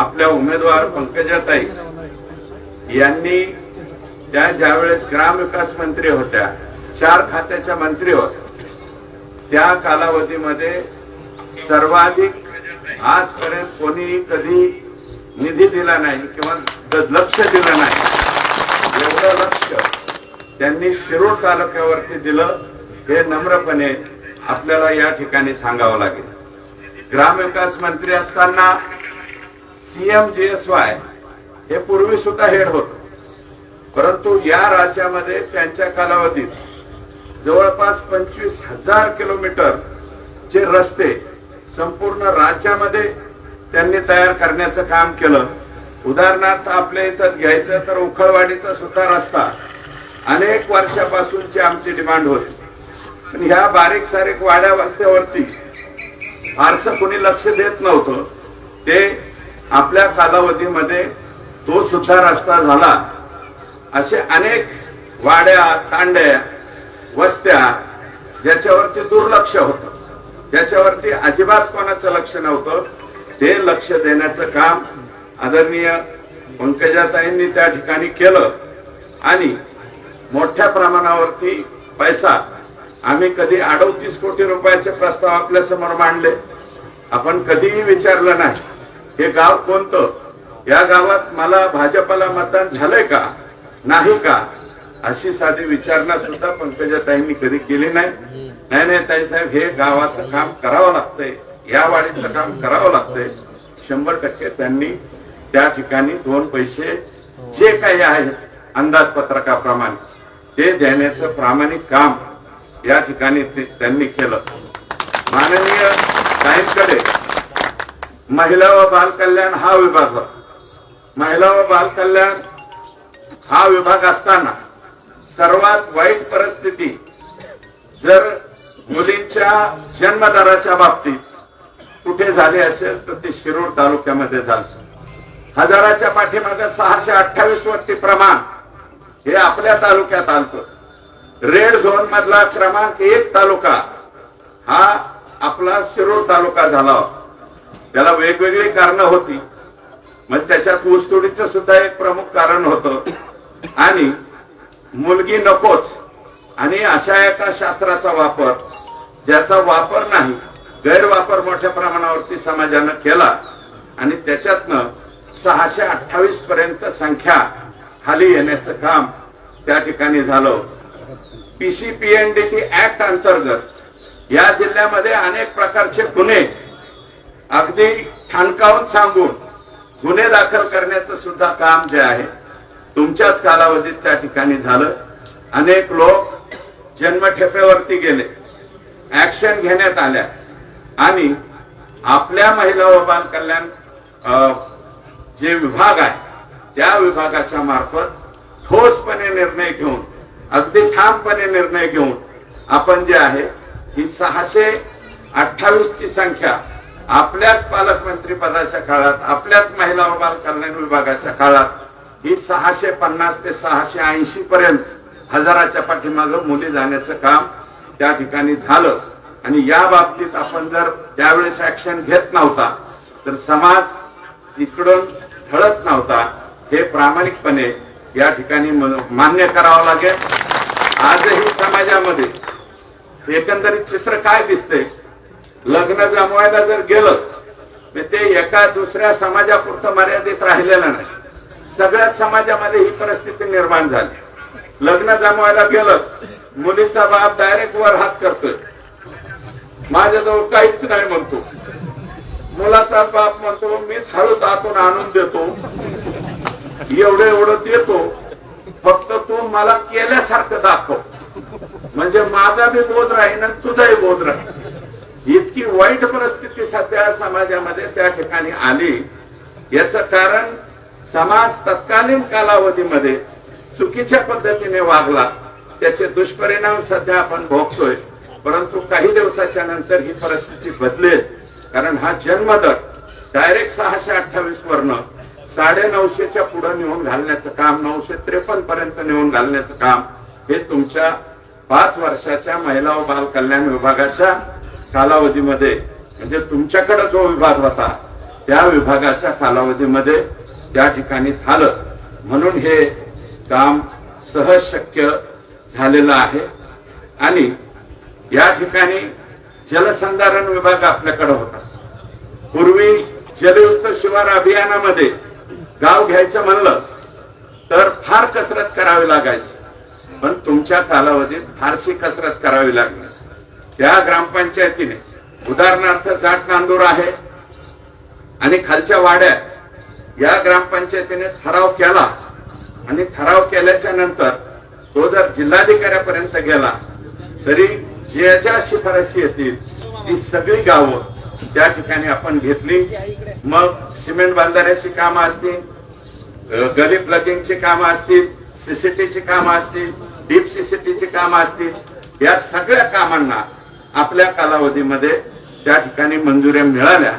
आपल्या उमेदवार पंकजाताई यांनी त्या ज्यावेळेस ग्रामविकास मंत्री होत्या चार खात्याच्या मंत्री होत्या त्या कालावधीमध्ये सर्वाधिक आजपर्यंत कोणी कधी निधी दिला नाही किंवा लक्ष दिलं नाही. एवढं लक्ष त्यांनी शिरूर तालुक्यावरती दिलं हे नम्रपणे आपल्याला या ठिकाणी सांगावं लागेल. ग्रामविकास मंत्री असताना सीएम जीएसवाय हे पूर्वी सुद्धा हेड होत. परंतु या राज्यामध्ये त्यांच्या कालावधीत जवळपास पंचवीस हजार किलोमीटर जे रस्ते संपूर्ण राज्यामध्ये त्यांनी तयार करण्याचं काम केलं. उदाहरणार्थ आपल्या इथं घ्यायचं तर उखळवाडीचा सुद्धा रस्ता अनेक वर्षापासूनची आमची डिमांड होती. पण ह्या बारीक सारीक वाड्या वस्त्यावरती फारसं कोणी लक्ष देत नव्हतं. ते आपल्या कालावधीमध्ये तो सुद्धा रस्ता झाला. असे अनेक वाड्या तांड्या वस्त्या ज्याच्यावरती दुर्लक्ष होत. ज्याच्यावरती अजिबात कोणाचं लक्ष नव्हतं. ते लक्ष देण्याचं काम आदरणीय पंकजाताईंनी त्या ठिकाणी केलं. आणि मोठ्या प्रमाणावरती पैसा आम्ही कधी अडवतीस कोटी रुपयाचे प्रस्ताव आपल्यासमोर मांडले. आपण कधीही विचारलं नाही. हे गाव कोणतं? या गावात मला भाजपला मतदान झालंय का? नाही का? अशी साधी विचारणा सुद्धा पंकजाताईंनी कधी केली नाही. नाही नाही ताईसाहेब हे गावाचं काम करावं लागतंय. या वाडीचं काम करावं लागतंय. शंभर टक्के त्यांनी त्या ठिकाणी दोन पैसे जे काही आहे अंदाजपत्रकाप्रमाणे ते देण्याचं प्रामाणिक काम या ठिकाणी त्यांनी केलं. माननीय साहेबकडे महिला व बालकल्याण हा विभाग होता. महिला व बालकल्याण हा विभाग असताना सर्वात वाईट परिस्थिती जर मुलींच्या जन्मदाराच्या बाबतीत कुठे झाली असेल तर ते शिरूर तालुक्यामध्ये झालं. हजाराच्या पाठीमागे सहाशे अठ्ठावीस वरती प्रमाण हे आपल्या तालुक्यात आलत. रेड झोन मधला क्रमांक एक तालुका हा आपला शिरूर तालुका झाला होता. त्याला वेगवेगळी कारणं होती. मग त्याच्यात ऊसतोडीचं सुद्धा एक प्रमुख कारण होतं. आणि मुलगी नकोच. आणि अशा एका शास्त्राचा वापर ज्याचा वापर नाही गैरवापर मोठ्या प्रमाणावरती समाजानं केला. आणि त्याच्यातनं सहाशे अठ्ठावीस पर्यंत संख्या खाली येण्याचं काम त्या ठिकाणी झालं. पीसीपीएनडीटी ऍक्ट अंतर्गत या जिल्ह्यामध्ये अनेक प्रकारचे गुन्हे अगदी ठणकावून सांगून गुन्हे दाखल करण्याचं सुद्धा काम जे आहे तुमच्याच कालावधीत त्या ठिकाणी झालं. अनेक लोक जन्मठेपेवरती गेले ऍक्शन घेण्यात आल्या. आणि आपल्या महिला व बाल कल्याण जे विभाग आहे त्या विभागाच्या मार्फत ठोसपणे निर्णय घेऊन अगदी ठामपणे निर्णय घेऊन आपण जे आहे ही सहाशे अठ्ठावीस ची संख्या आपल्याच पालकमंत्री पदाच्या काळात आपल्याच महिला व बाल कल्याण विभागाच्या काळात ही सहाशे पन्नास ते सहाशे ऐंशी पर्यंत हजाराच्या पाठीमागं मुली जाण्याचं काम त्या ठिकाणी झालं. आणि या बाबतीत आपण जर त्यावेळेस ऍक्शन घेत नव्हता तर समाज इकडून ठळत नव्हता हे प्रामाणिकपणे या ठिकाणी मान्य करावं लागेल. आजही समाजामध्ये एकंदरीत चित्र काय दिसते लग्न जमवायला जर गेलं तर ते एका दुसऱ्या समाजापुरतं मर्यादित राहिलेलं नाही. सगळ्याच समाजामध्ये ही परिस्थिती निर्माण झाली. लग्न जमवायला गेलं मुलीचा बाप डायरेक्ट वर हात करतोय. माझ्याजवळ काहीच नाही म्हणतो. मुलाचा बाप म्हणतो मीच हळूच आतून आणून देतो. एवढं एवढं देतो. फक्त तू मला केल्यासारखं दाखव. म्हणजे माझा बी बोध राहीन आणि तुझाही बोध राहील इतकी वाईट परिस्थिती सध्या समाजामध्ये त्या ठिकाणी आली. याच कारण समाज तत्कालीन कालावधीमध्ये चुकीच्या पद्धतीने वागला. त्याचे दुष्परिणाम सध्या आपण भोगतोय. परंतु काही दिवसाच्या नंतर ही परिस्थिती बदलेल. कारण हा जन्मदर डायरेक्ट सहाशे अठ्ठावीस वरनं साडे नऊशेच्या पुढे नेऊन घालण्याचं काम नऊशे त्रेपन्न पर्यंत नेऊन घालण्याचं काम हे तुमच्या पाच वर्षाच्या महिला व बाल कल्याण विभागाच्या कालावधीमध्ये म्हणजे तुमच्याकडे जो विभाग होता त्या विभागाच्या कालावधीमध्ये त्या ठिकाणी झालं. म्हणून हे काम सहज शक्य झालेलं आहे. आणि या ठिकाणी जलसंधारण विभाग आपल्याकडे होता. पूर्वी जलयुक्त शिवार अभियानामध्ये गाव घ्यायचं म्हणलं तर फार कसरत करावी लागायची. पण तुमच्या कालावधीत फारशी कसरत करावी लागली. त्या ग्रामपंचायतीने उदाहरणार्थ जाट नांदूर आहे आणि खालच्या वाड्या या ग्रामपंचायतीने ठराव केला आणि ठराव केल्याच्यानंतर तो जर जिल्हाधिकाऱ्यापर्यंत गेला तरी ज्या शिफारशी येतील ती सगळी गावं त्या ठिकाणी आपण घेतली. मग सिमेंट बांधाऱ्याची कामं असतील गली प्लगिंगची कामं असतील सीसीटीची कामं असतील डीप सीसीटीची कामं असतील या सगळ्या कामांना आपल्या कालावधीमध्ये त्या ठिकाणी मंजुऱ्या मिळाल्या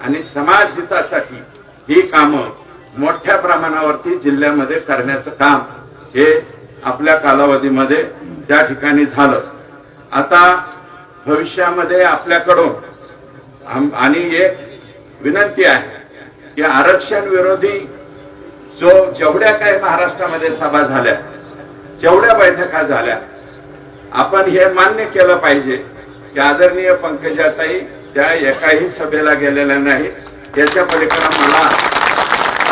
आणि समाज हितासाठी ही कामं मोठ्या प्रमाणावरती जिल्ह्यामध्ये करण्याचं काम हे आपल्या कालावधीमध्ये त्या ठिकाणी झालं. आता भविष्यामध्ये आपल्याकडून आणि एक विनंती आहे की आरक्षण विरोधी जो जेवढ्या काही महाराष्ट्रामध्ये सभा झाल्या जेवढ्या बैठका झाल्या आपण हे मान्य केलं पाहिजे की आदरणीय पंकजाताई त्या एकाही सभेला गेलेल्या नाहीत याच्या पलीकडे मला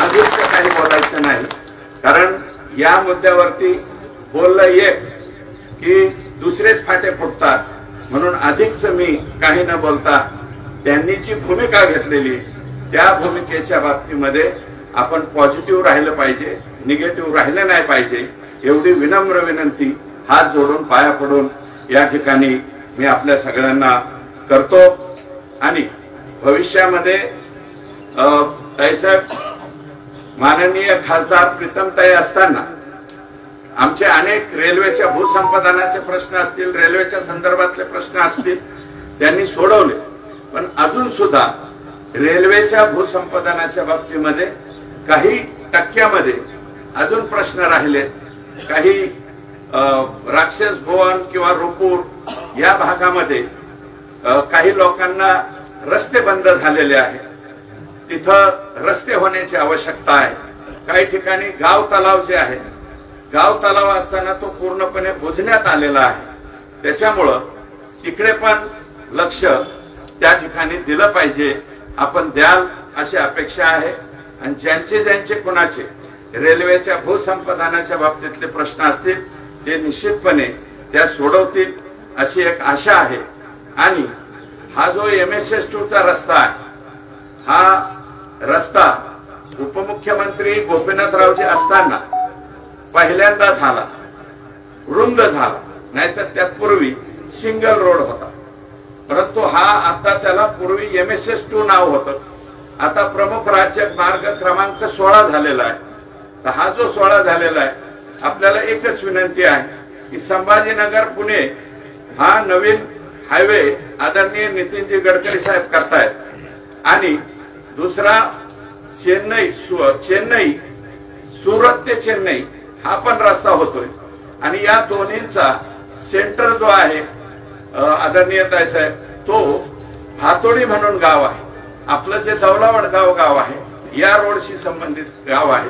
अजून काही बोलायचं नाही. कारण या मुद्द्यावरती बोललं एक की दुसरेच फाटे फुटतात. म्हणून अधिकच मी काही न बोलता त्यांनी जी भूमिका घेतलेली त्या भूमिकेच्या बाबतीमध्ये आपण पॉझिटिव्ह राहिलं पाहिजे निगेटिव्ह राहिलं नाही पाहिजे एवढी विनम्र विनंती हात जोडून पाया पडून या ठिकाणी मी आपल्या सगळ्यांना करतो. आणि भविष्यामध्ये ताईसाहेब माननीय खासदार प्रीतमताई असताना आमचे अनेक रेल्वेच्या भूसंपादनाचे प्रश्न असतील रेल्वेच्या संदर्भातले प्रश्न असतील त्यांनी सोडवले. पण अजून सुद्धा रेल्वेच्या भूसंपादनाच्या बाबतीमध्ये काही टक्क्यामध्ये अजून प्रश्न राहिले काही राक्षस भुवन किंवा रुपूर या भागामध्ये काही लोकांना रस्ते बंद झालेले आहेत. तिथं रस्ते होण्याची आवश्यकता आहे. काही ठिकाणी गाव तलाव जे आहे गाव तलाव असताना तो पूर्णपणे बुजण्यात आलेला आहे. त्याच्यामुळं तिकडे पण लक्ष त्या ठिकाणी दिलं पाहिजे. आपण द्याल अशी अपेक्षा आहे. आणि ज्यांचे ज्यांचे कुणाचे रेल्वेच्या भूसंपादनाच्या बाबतीतले प्रश्न असतील ते निश्चितपणे त्या सोडवतील अशी एक आशा आहे. आणि हा जो एम एस एस चा रस्ता आहे हा रस्ता उपमुख्यमंत्री गोपीनाथरावजी असताना पहिल्यांदा झाला रुंद झाला नाहीतर त्यापूर्वी सिंगल रोड होता. परंतु हा आता त्याला पूर्वी एम एस एस टू नाव होतं. आता प्रमुख राज्य मार्ग क्रमांक सोळा झालेला आहे. तर हा जो सोळा झालेला आहे आपल्याला एकच विनंती आहे की संभाजीनगर पुणे हा नवीन हायवे आदरणीय नितीनजी गडकरी साहेब करतायत. आणि दुसरा चेन्नई चेन्नई सुरत ते चेन्नई हा पण रस्ता होतोय. आणि या दोन्हींचा सेंटर जो आहे आदरणीय साहेब तो भातोडी म्हणून गाव आहे. आपलं जे दौलावड गाव गाव आहे या रोडशी संबंधित गाव आहे.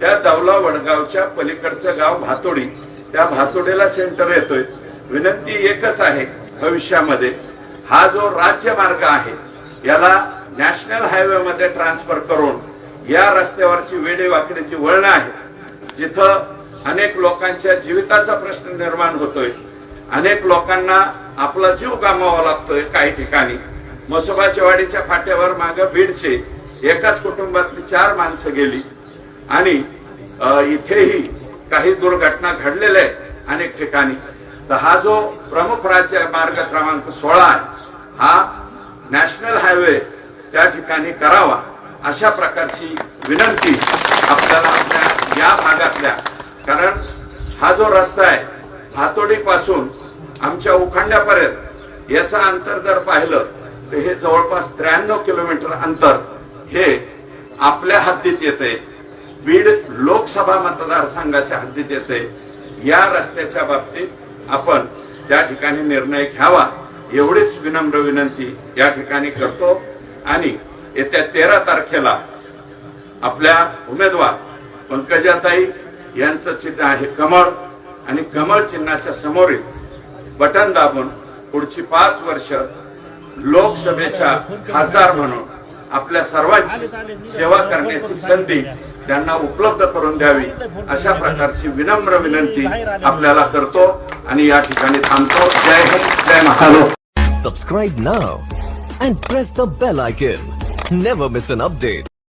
त्या दौला वडगावच्या पलीकडचं गाव भातोडी. त्या भातोडीला सेंटर येतोय. विनंती एकच आहे भविष्यामध्ये. हा जो राज्य मार्ग आहे याला नॅशनल हायवे मध्ये ट्रान्सफर करून या रस्त्यावरची वेडे वाकड्याची वळणं आहे. जिथं अनेक लोकांच्या जीविताचा प्रश्न निर्माण होतोय. अनेक लोकांना आपला जीव गमावा लागतोय काही ठिकाणी. मसोबाच्या वाडीच्या फाट्यावर मागे बीडचे. एकाच कुटुंबातली चार माणसं गेली. आणि इथेही काही दुर्घटना घडलेल्या आहेत अनेक ठिकाणी. तर हा जो प्रमुख राज्य मार्ग क्रमांक सोळा आहे हा नॅशनल हायवे त्या ठिकाणी करावा अशा प्रकारची विनंती आपल्याला आपल्या या भागातल्या कारण हा जो रस्ता आहे भातोडी पासून आमच्या उखंड्यापर्यंत याचं अंतर जर पाहिलं तर हे जवळपास त्र्याण्णव किलोमीटर अंतर हे आपल्या हद्दीत येते बीड लोकसभा मतदारसंघाच्या हद्दीत येते. या रस्त्याच्या बाबतीत आपण त्या ठिकाणी निर्णय घ्यावा एवढीच विनम्र विनंती या ठिकाणी करतो. आणि येत्या तेरा तारखेला आपल्या उमेदवार पंकजाताई यांचं चिन्ह आहे कमळ. आणि कमळ चिन्हाच्या समोरील बटन दाबून पुढची पाच वर्ष लोकसभेच्या खासदार म्हणून आपल्या सर्वांची सेवा करण्याची संधी त्यांना उपलब्ध करून द्यावी अशा प्रकारची विनम्र विनंती आपल्याला करतो आणि या ठिकाणी थांबतो. जय हिंद जय महालो subscribe now and press the bell icon never miss an update